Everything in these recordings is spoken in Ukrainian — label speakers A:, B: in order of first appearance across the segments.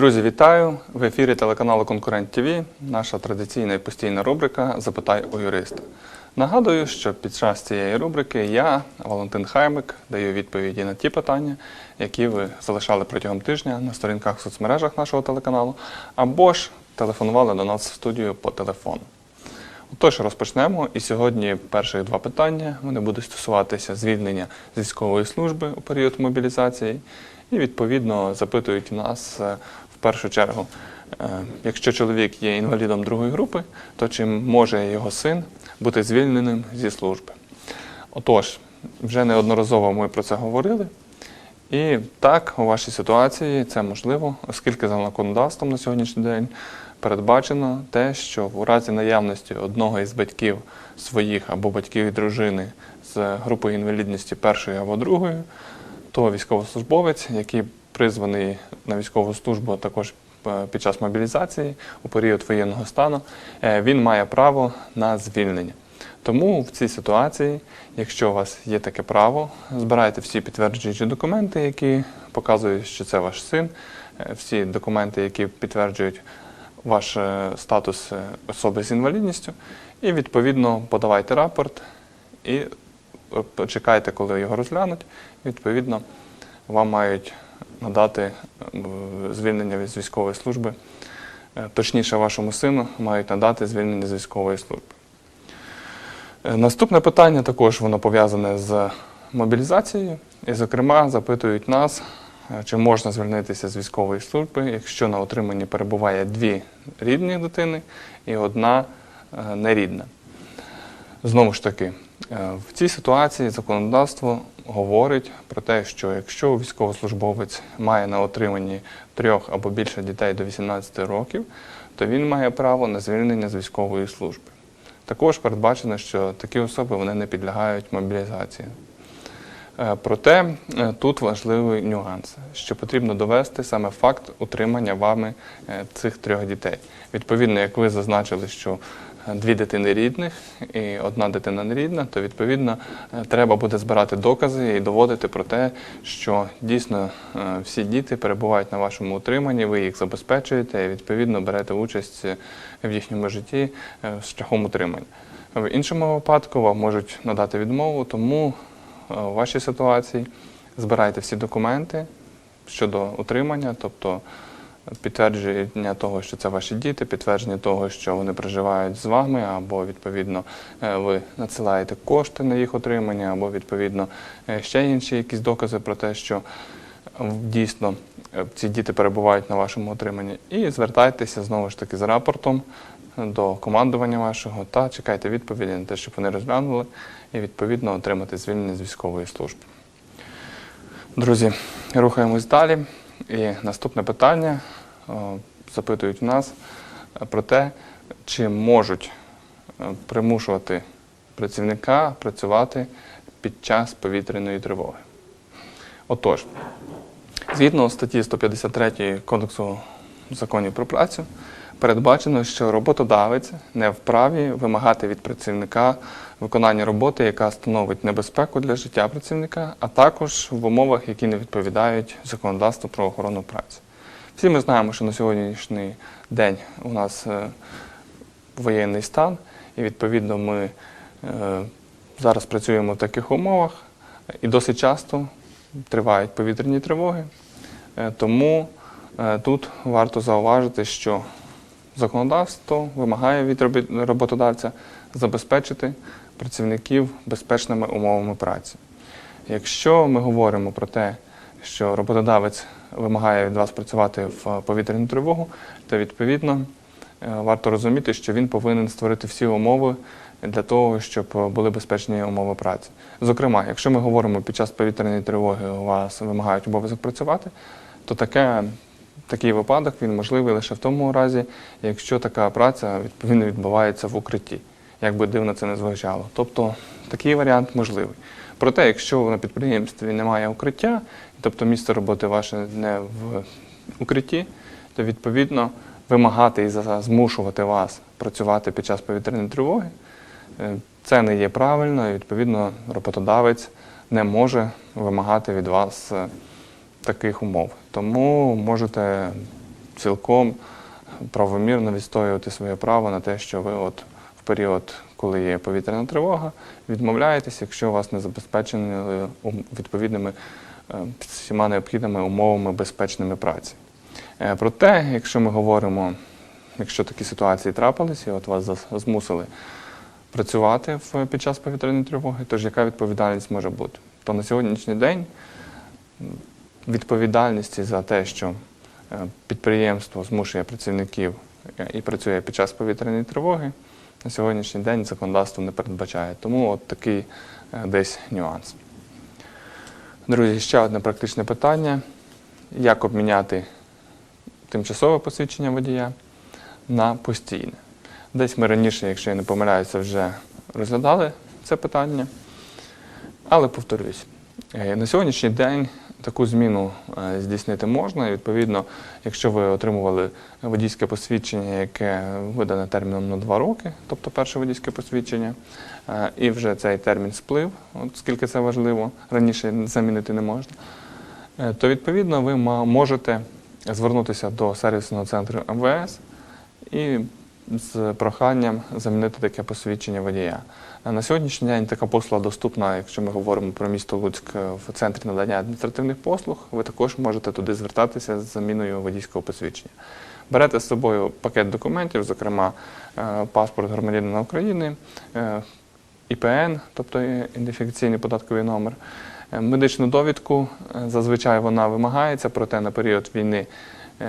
A: Друзі, вітаю! В ефірі телеканалу Конкурент ТВ наша традиційна і постійна рубрика Запитай у юриста. Нагадую, що під час цієї рубрики я, Валентин Хаймик, даю відповіді на ті питання, які ви залишали протягом тижня на сторінках в соцмережах нашого телеканалу, або ж телефонували до нас в студію по телефону. Отож, розпочнемо. І сьогодні перших два питання вони будуть стосуватися звільнення з військової служби у період мобілізації, і відповідно запитують нас е, першу чергу, е, якщо чоловік є інвалідом другої групи, то чи може його син бути звільненим зі служби? Отож, вже неодноразово ми про це говорили. І так, у вашій ситуації це можливо, оскільки за законодавством на сьогоднішній день передбачено те, що у разі наявності одного із батьків своїх або батьків і дружини з групою інвалідності першої або другої, то військовослужбовець, який призваний на військову службу також е, під час мобілізації у період воєнного стану, е, він має право на звільнення. Тому в цій ситуації, якщо у вас є таке право, збирайте всі підтверджуючі документи, які показують, що це ваш син, е, всі документи, які підтверджують ваш статус особи з інвалідністю, і відповідно подавайте рапорт і е, почекайте, коли його розглянуть. Відповідно, вам мають надати е, звільнення з військової служби. Е, Точніше, вашому сину мають надати звільнення з військової служби. Е, Наступне питання також воно пов'язане з мобілізацією. І, зокрема, запитують нас, чи можна звільнитися з військової служби, якщо на отриманні перебуває дві рідні дитини і одна нерідна. Знову ж таки, в цій ситуації законодавство говорить про те, що якщо військовослужбовець має на отриманні трьох або більше дітей до 18 років, то він має право на звільнення з військової служби. Також передбачено, що такі особи вони не підлягають мобілізації. Е, Проте е, тут важливий нюанс, що потрібно довести саме факт утримання вами е, цих трьох дітей. Відповідно, як ви зазначили, що дві дитини рідних і одна дитина нерідна, то відповідно е, треба буде збирати докази і доводити про те, що дійсно е, всі діти перебувають на вашому утриманні, ви їх забезпечуєте і відповідно берете участь е, в їхньому житті шляхом утримання. В іншому випадку вам можуть надати відмову, тому у вашій ситуації збирайте всі документи щодо утримання, тобто підтвердження того, що це ваші діти, підтвердження того, що вони проживають з вами, або відповідно е, ви надсилаєте кошти на їх отримання, або відповідно е, ще інші якісь докази про те, що е, дійсно ці діти перебувають на вашому отриманні. І звертайтеся знову ж таки з рапортом до командування вашого та чекайте відповіді на те, щоб вони розглянули і відповідно отримати звільнення з військової служби. Друзі, рухаємось далі. І наступне питання запитують в нас е, про те, чи можуть е, примушувати працівника працювати під час повітряної тривоги. Отож, згідно статті 153 Кодексу законів про працю, передбачено, що роботодавець не вправі вимагати від працівника виконання роботи, яка становить небезпеку для життя працівника, а також в умовах, які не відповідають законодавству про охорону праці. Всі ми знаємо, що на сьогоднішній день у нас е, воєнний стан, і відповідно ми е, зараз працюємо в таких умовах, і досить часто тривають повітряні тривоги. Е, Тому тут варто зауважити, що законодавство вимагає від роботодавця забезпечити працівників безпечними умовами праці. Якщо ми говоримо про те, що роботодавець вимагає від вас працювати в повітряну тривогу, то відповідно е, варто розуміти, що він повинен створити всі умови для того, щоб були безпечні умови праці. Зокрема, якщо ми говоримо під час повітряної тривоги, у вас вимагають обов'язок працювати, то таке, такий випадок він можливий лише в тому разі, якщо така праця відповідно відбувається в укритті, як би дивно це не звучало. Тобто такий варіант можливий. Проте, якщо на підприємстві немає укриття, тобто місце роботи ваше не в укритті, то відповідно вимагати і змушувати вас працювати під час повітряної тривоги, е, це не є правильно, і відповідно роботодавець не може вимагати від вас е, таких умов. Тому можете цілком правомірно відстоювати своє право на те, що ви от в період, коли є повітряна тривога, відмовляєтесь, якщо вас не забезпечені е, відповідними е, всіма необхідними умовами безпечними праці. Е, Проте, якщо ми говоримо, якщо такі ситуації трапилися, і от вас змусили працювати під час повітряної тривоги, тож яка відповідальність може бути? То на сьогоднішній день відповідальності за те, що підприємство змушує працівників і працює під час повітряної тривоги, на сьогоднішній день законодавство не передбачає. Тому от такий е, десь нюанс. Друзі, ще одне практичне питання: як обміняти тимчасове посвідчення водія на постійне? Десь ми раніше, якщо я не помиляюся, вже розглядали це питання. Але повторюсь, е, на сьогоднішній день таку зміну е, здійснити можна. І, відповідно, якщо ви отримували водійське посвідчення, яке видане терміном на 2 роки, тобто перше водійське посвідчення, е, і вже цей термін сплив, от скільки це важливо, раніше замінити не можна, е, то відповідно ви можете звернутися до сервісного центру МВС і з проханням замінити таке посвідчення водія. А На сьогоднішній день така послуга доступна, якщо ми говоримо про місто Луцьк е, в центрі надання адміністративних послуг, ви також можете туди звертатися з заміною водійського посвідчення. Берете з собою пакет документів, зокрема е, паспорт громадянина України, е, ІПН, тобто ідентифікаційний податковий номер. Е, Медичну довідку е, зазвичай вона вимагається, проте на період війни е,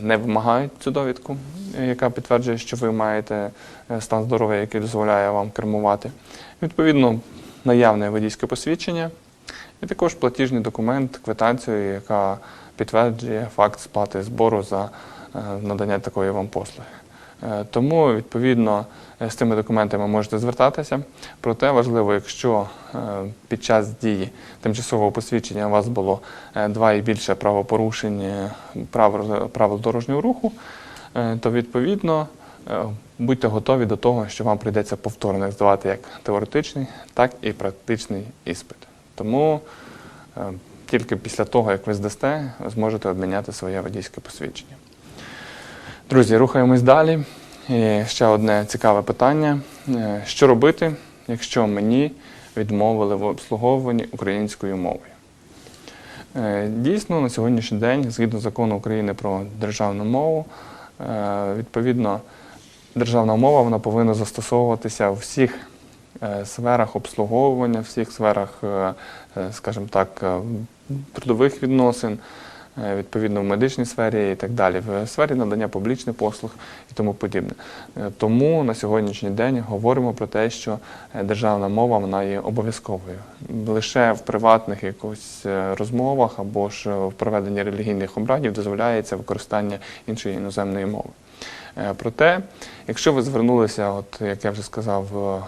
A: не вимагають цю довідку, е, яка підтверджує, що ви маєте е, стан здоров'я, який дозволяє вам кермувати. Відповідно, наявне водійське посвідчення і також платіжний документ, квитанцію, яка підтверджує факт сплати збору за е, надання такої вам послуги. Е, Тому, відповідно, е, з цими документами можете звертатися. Проте важливо, якщо е, під час дії тимчасового посвідчення у вас було е, два і більше правопорушень е, правил, дорожнього руху, е, то відповідно е, будьте готові до того, що вам прийдеться повторно здавати як теоретичний, так і практичний іспит. Тому е, тільки після того, як ви здасте, зможете обміняти своє водійське посвідчення. Друзі, рухаємось далі. І ще одне цікаве питання: Е, що робити, якщо мені відмовили в обслуговуванні українською мовою? Е, Дійсно, на сьогоднішній день, згідно закону України про державну мову, е, відповідно, державна мова вона повинна застосовуватися у всіх е, сферах обслуговування, всіх сферах, е, е, скажімо так, е, трудових відносин, е, відповідно в медичній сфері і так далі, в сфері надання публічних послуг і тому подібне. Е, Тому на сьогоднішній день говоримо про те, що е, державна мова вона є обов'язковою. Лише в приватних якось е, розмовах або ж в проведенні релігійних обрядів дозволяється використання іншої іноземної мови. Е, Проте, якщо ви звернулися, от як я вже сказав, е,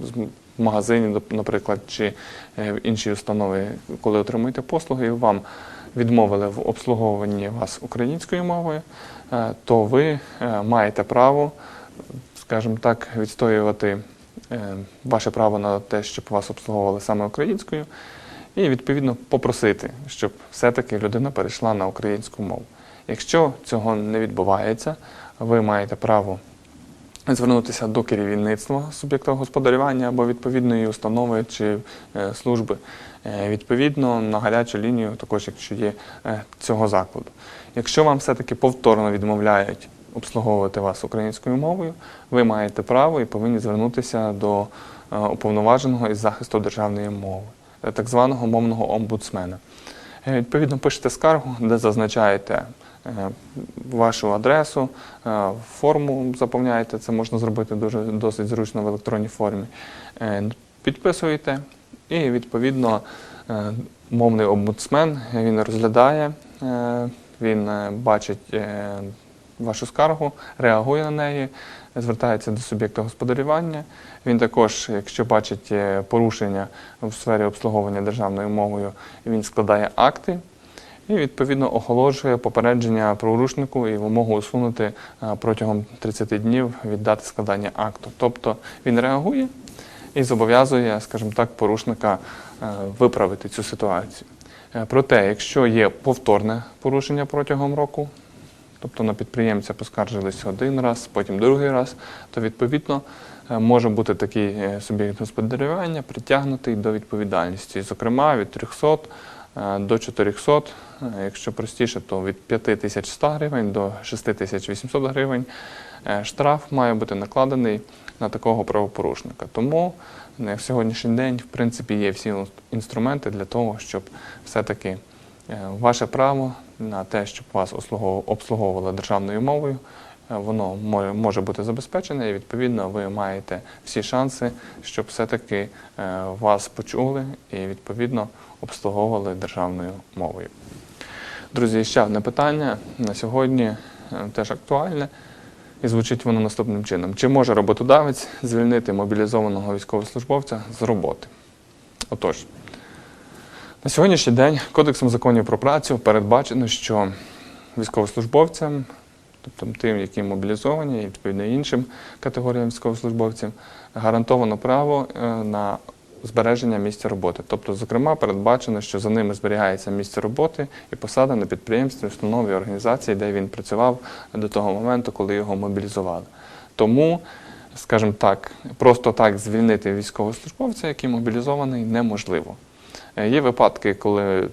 A: в магазині, наприклад, чи е, в іншій установі, коли отримуєте послуги, і вам відмовили в обслуговуванні вас українською мовою, е, то ви е, маєте право, скажімо так, відстоювати е, ваше право на те, щоб вас обслуговували саме українською, і відповідно попросити, щоб все-таки людина перейшла на українську мову. Якщо цього не відбувається, ви маєте право звернутися до керівництва суб'єкта господарювання або відповідної установи чи е, служби, е, відповідно на гарячу лінію, також якщо є е, цього закладу. Якщо вам все-таки повторно відмовляють обслуговувати вас українською мовою, ви маєте право і повинні звернутися до уповноваженого із захисту державної мови, так званого мовного омбудсмена. Відповідно, пишете скаргу, де зазначаєте вашу адресу, е, форму заповняєте, це можна зробити дуже досить зручно в електронній формі. Е, Підписуєте, і відповідно е, мовний омбудсмен е, він розглядає, е, він е, бачить е, вашу скаргу, реагує на неї, звертається до суб'єкта господарювання. Він також, якщо бачить е, порушення в сфері обслуговування державною мовою, він складає акти і відповідно оголошує попередження праворушнику і вимогу усунути е, протягом 30 днів від дати складання акту. Тобто він реагує і зобов'язує, скажімо так, порушника е, виправити цю ситуацію. Е, Проте, якщо є повторне порушення протягом року, тобто на підприємця поскаржились один раз, потім другий раз, то відповідно може бути такий суб'єкт господарювання притягнутий до відповідальності, зокрема від 300 е, до 400, е, якщо простіше, то від 5100 гривень до 6800 гривень е, штраф має бути накладений на такого правопорушника. Тому на сьогоднішній день, в принципі, є всі інструменти для того, щоб все-таки е, ваше право на те, щоб вас обслуговували державною мовою, е, воно може, може бути забезпечене, і відповідно ви маєте всі шанси, щоб все-таки е, вас почули і відповідно обслуговували державною мовою. Друзі, ще одне питання на сьогодні е, теж актуальне. І звучить воно наступним чином: чи може роботодавець звільнити мобілізованого військовослужбовця з роботи? Отож, на сьогоднішній день Кодексом законів про працю передбачено, що військовослужбовцям, тобто тим, які мобілізовані, і відповідно іншим категоріям військовослужбовців, гарантовано право е, на збереження місця роботи. Тобто, зокрема, передбачено, що за ними зберігається місце роботи і посада на підприємстві, установі, організації, де він працював до того моменту, коли його мобілізували. Тому, скажімо так, просто так звільнити військовослужбовця, який мобілізований, неможливо. Е, Є випадки, коли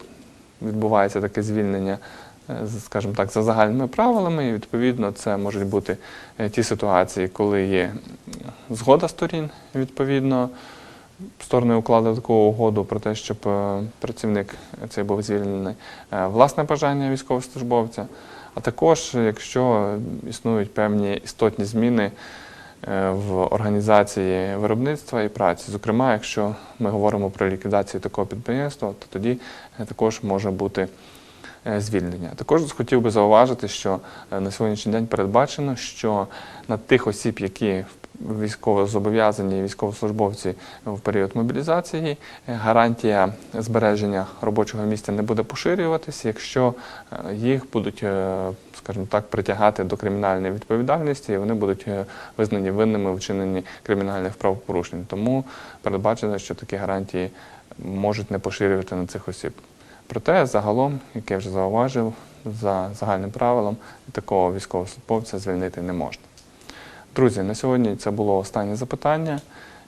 A: відбувається таке звільнення, скажімо так, за загальними правилами, і відповідно це можуть бути е, ті ситуації, коли є згода сторін, відповідно, сторони укладали таку угоду про те, щоб е, працівник цей був звільнений, е, власне бажання військовослужбовця, а також, якщо існують певні істотні зміни е, в організації виробництва і праці. Зокрема, якщо ми говоримо про ліквідацію такого підприємства, то тоді е, також може бути е, звільнення. Також хотів би зауважити, що е, на сьогоднішній день передбачено, що на тих осіб, які військовозобов'язані військовослужбовці в період мобілізації, е, гарантія збереження робочого місця не буде поширюватися, якщо е, їх будуть, е, скажімо так, притягати до кримінальної відповідальності, і вони будуть е, визнані винними вчиненні кримінальних правопорушень. Тому передбачено, що такі гарантії можуть не поширювати на цих осіб. Проте загалом, як я вже зауважив, за загальним правилом такого військовослужбовця звільнити не можна. Друзі, на сьогодні це було останнє запитання.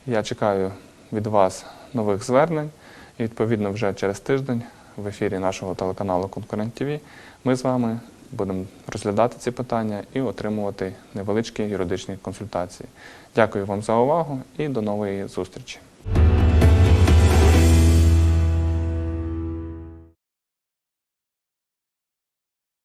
A: Я чекаю від вас нових звернень. І відповідно вже через тиждень в ефірі нашого телеканалу Конкурент ТВ ми з вами будемо розглядати ці питання і отримувати невеличкі юридичні консультації. Дякую вам за увагу і до нової зустрічі.